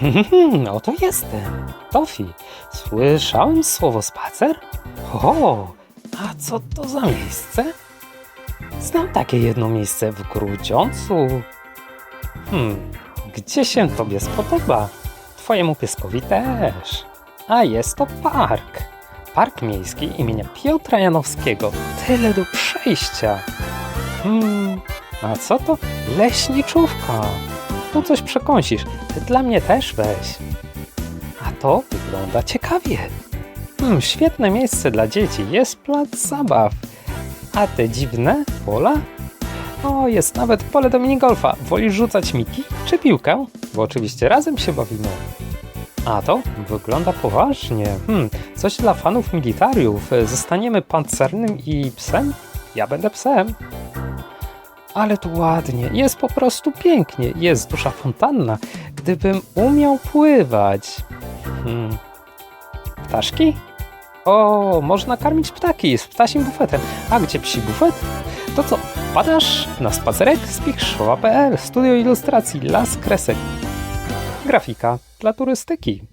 Hmm, oto jestem. Tofi, słyszałem słowo spacer? O, a co to za miejsce? Znam takie jedno miejsce w Grudziącu. Hmm, gdzie się tobie spodoba? Twojemu pieskowi też. A jest to park. Park miejski imienia Piotra Janowskiego. Tyle do przejścia. Hmm, a co to? Leśniczówka. Tu coś przekąsisz. Dla mnie też weź. A to wygląda ciekawie. Hmm, świetne miejsce dla dzieci. Jest plac zabaw. A te dziwne pola? O, jest nawet pole do minigolfa. Wolisz rzucać miki czy piłkę? Bo oczywiście razem się bawimy. A to wygląda poważnie. Hmm, coś dla fanów militariów. Zostaniemy pancernym i psem? Ja będę psem. Ale tu ładnie, jest po prostu pięknie, jest dusza fontanna. Gdybym umiał pływać. Hmm. Ptaszki? O, można karmić ptaki z ptasim bufetem. A gdzie psi bufet? To co, padasz na spacerek z Pichrzowa.pl, studio ilustracji, las kresek. Grafika dla turystyki.